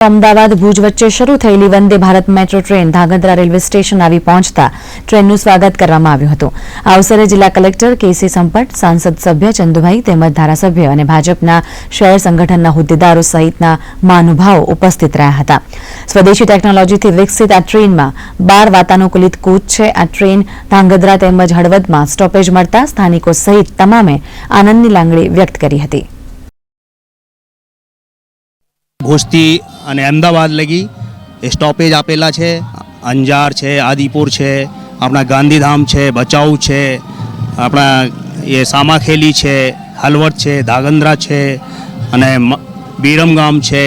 અમદાવાદ ભુજ વચ્ચે શરૂ થયેલી Vande Bharat metro train Dhrangadhra railway station આવી પહોંચતા ટ્રેનનું સ્વાગત કરવામાં આવ્યું હતું. આ અવસરે જિલ્લા કલેક્ટર કેસી સંપટ સાંસદ સભ્ય ચંદુભાઈ તેમજ ધારાસભ્ય અને ભાજપના શહેર સંગઠનના હોદ્દેદારો સહિતના મહાનુભાવો ઉપસ્થિત રહ્યા હતા. સ્વદેશી ટેકનોલોજીથી વિકસિત આ ટ્રેનમાં બાર વાતાનુકૂલિત કોચ છે. આ ટ્રેન ધાંગધ્રા તેમજ હળવદમાં સ્ટોપેજ મળતા સ્થાનિકો સહિત તમામે આનંદની લાગણી વ્યક્ત કરી હતી. ભુજથી અને અમદાવાદ લગી સ્ટોપેજ આપેલા છે. અંજાર છે, આદિપુર છે, આપણા ગાંધીધામ છે ભચાઉ છે, આપણા એ સામાખેલી છે હલવદ છે, ધાગંદ્રા છે અને બીરમગામ છે,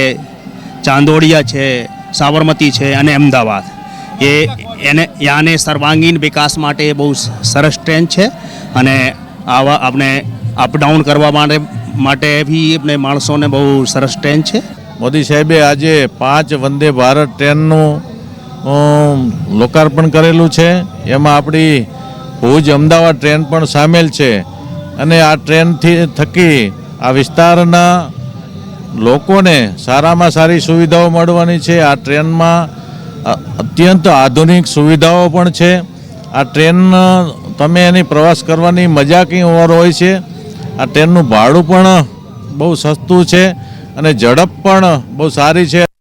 ચાંદોડિયા છે, સાબરમતી છે અને અમદાવાદ. એ એને, યાને સર્વાંગીણ વિકાસ માટે બહુ સરસ ટ્રેન છે અને આવા આપણે અપડાઉન કરવા માટે માટે બી આપણે માણસોને બહુ સરસ ટ્રેન છે. મોદી સાહેબે આજે પાંચ વંદે ભારત ટ્રેનનું લોકાર્પણ કરેલું છે. એમાં આપણી ભુજ અમદાવાદ ટ્રેન પણ સામેલ છે. અને આ ટ્રેનથી થકી આ વિસ્તારના લોકોને સારામાં સારી સુવિધાઓ મળવાની છે. આ ટ્રેનમાં અત્યંત આધુનિક સુવિધાઓ પણ છે. આ ટ્રેન, તમે એની પ્રવાસ કરવાની મજા કંઈ ઓર હોય છે. આ ટ્રેનનું ભાડું પણ બહુ સસ્તું છે. અને ઝડપ પણ બહુ સારી છે.